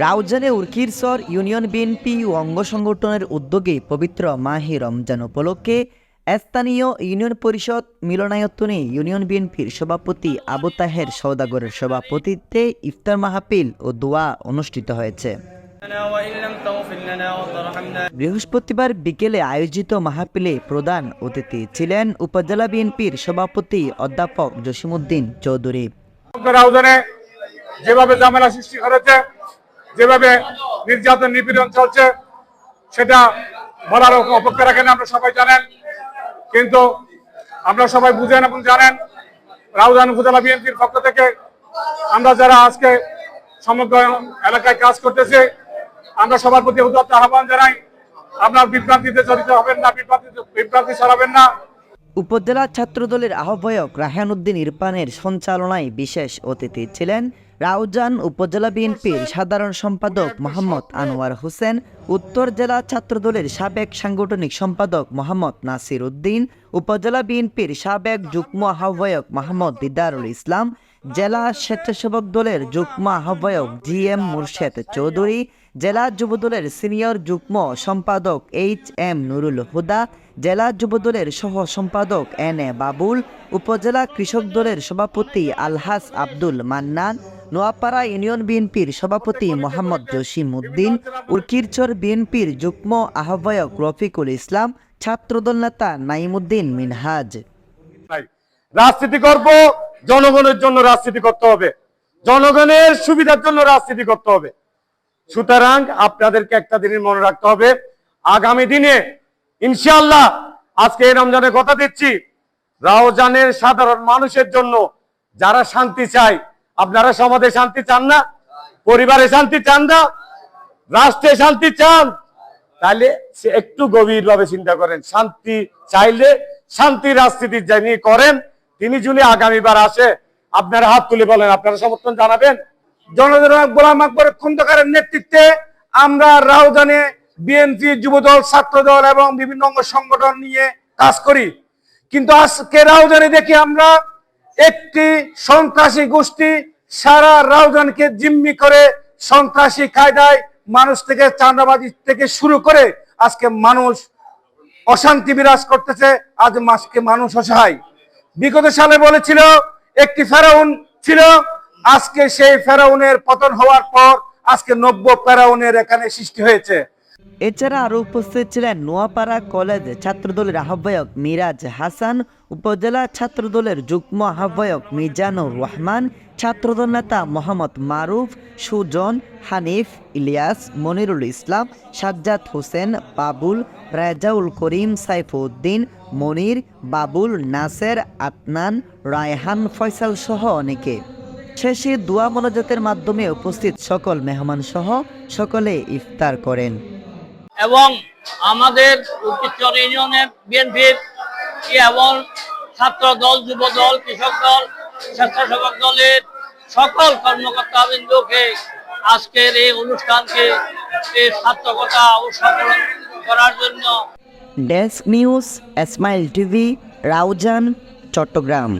রাউজানে উর্কিরসর union BNP ও অঙ্গ সংগঠনের উদ্যোগে পবিত্র মাহে রমজান উপলক্ষে স্থানীয় ইউনিয়ন পরিষদ মিলনায়তনে ইউনিয়ন বিএনপির সভাপতি আবু তাহের সৌদাগরের সভাপতিত্বে ইফতার মাহাপিল ও দোয়া অনুষ্ঠিত হয়েছে। বৃহস্পতিবার বিকেলে আয়োজিত মাহাপিলে প্রধান অতিথি ছিলেন উপজেলা বিএনপির সভাপতি অধ্যাপক জসিমুদ্দিন চৌধুরী। যেভাবে জামেলা সৃষ্টি করেছে যেভাবে নির্যাতন নিপীড়ন চলছে, সেটা বলার অপেক্ষা রাখেন আমরা সবাই জানেন। কিন্তু আমরা সবাই বুঝেন এবং জানেন, রাউজান উপজেলা বিএনপির পক্ষ থেকে আমরা যারা আজকে সমগ্র এলাকায় কাজ করতেছি, আমরা সবার প্রতি উদাত্ত আহ্বান জানাই, আপনার বিভ্রান্তিতে জড়িত হবেন না, বিভ্রান্তি বিভ্রান্তি ছড়াবেন না। উপজেলা ছাত্রদলের আহ্বায়ক রাহান উদ্দিন ইরফানের সঞ্চালনায় বিশেষ অতিথি ছিলেন রাউজান উপজেলা বিএনপির সাধারণ সম্পাদক মোহাম্মদ আনোয়ার হোসেন, উত্তর জেলা ছাত্রদলের সাবেক সাংগঠনিক সম্পাদক মোহাম্মদ নাসির উদ্দিন, উপজেলা বিএনপির সাবেক যুগ্ম আহ্বায়ক মোহাম্মদ দিদারুল ইসলাম, জেলা স্বেচ্ছাসেবক দলের যুগ্ম আহ্বায়ক জি এম মুর্শেদ চৌধুরী, জেলা যুবদলের সিনিয়র যুগ্ম সম্পাদক এইচ এম নুরুল হুদা, জেলা যুবদলের সহ সম্পাদক এন এ বাবুল, উপজেলা কৃষক দলের সভাপতি আলহাস আব্দুল মান্নান নোয়াপাড়া ইউনিয়ন বিএনপির সভাপতি মোহাম্মদ জসিম উদ্দিন উর্কিরচর বিএনপির যুগ্ম আহ্বায়ক রফিকুল ইসলাম ছাত্রদল নেতা নাইমুদ্দিন মিনহাজ। রাজনীতি করব জনগণের জন্য রাজনীতি করতে হবে। জনগণের সুবিধার জন্য রাজনীতি করতে হবে। সুতরাং আপনাদেরকে একটা জিনিস মনে রাখতে হবে আগামী দিনে ইনশাআল্লাহ আজকে এই রমজানের কথা দিচ্ছি রাওজানের সাধারণ মানুষের জন্য যারা শান্তি চায় আপনারা সমাজে শান্তি চান না? পরিবারে শান্তি চান না? রাষ্ট্রে শান্তি চান? তাহলে সে একটু গভীর ভাবে চিন্তা করেন। শান্তি চাইলে শান্তি রাজনীতি যিনি করেন, তিনি যদি আগামীবার আসে, আপনারা হাত তুলে বলেন, আপনারা সমর্থন জানাবেন? জনগণ গোলাম আকবর খন্দকারের নেতৃত্বে আমরা রাউজানে বিএনপি যুবদল, ছাত্রদল এবং বিভিন্ন অঙ্গ সংগঠন নিয়ে কাজ করি। কিন্তু আজকে রাউজানে দেখি আমরা একটি সন্ত্রাসী গোষ্ঠী সারা রাউজানকে জিম্মি করে সন্ত্রাসী কায়দায় মানুষ থেকে চাঁদাবাজি থেকে শুরু করে আজকে মানুষ অশান্তি বিরাজ করতেছে, আজ মাসকে মানুষ অসহায়। বিগত সালে বলেছিল, একটি ফেরাউন ছিল, আজকে সেই ফেরাউনের পতন হওয়ার পর আজকে নব্য ফেরাউনের এখানে সৃষ্টি হয়েছে। এছাড়া আরও উপস্থিত ছিলেন নোয়াপাড়া কলেজ ছাত্রদলের আহ্বায়ক মিরাজ হাসান, উপজেলা ছাত্রদলের যুগ্ম আহ্বায়ক মিজানুর রহমান, ছাত্রদল নেতা মোহাম্মদ মারুফ, সুজন, হানিফ, ইলিয়াস, মনিরুল ইসলাম, সাজ্জাদ হোসেন, বাবুল, রেজাউল করিম, সাইফুদ্দিন, মনির, বাবুল, নাসের আতনান রায়হান, ফয়সাল সহ অনেকে। শেষে দোয়া মনোজাতের মাধ্যমে উপস্থিত সকল মেহমান সহ সকলে ইফতার করেন। এবং আমাদের উত্তর ইউনিয়নের বিএনপির এবং ছাত্র দল, যুব দল, কৃষক দল, স্বেচ্ছাসেবক দলের সকল কর্মকর্তা বিন্দুকে আজকের এই অনুষ্ঠানকে এই সার্থকতা ও করার জন্য desk news, smile TV, Raozan, Chattogram.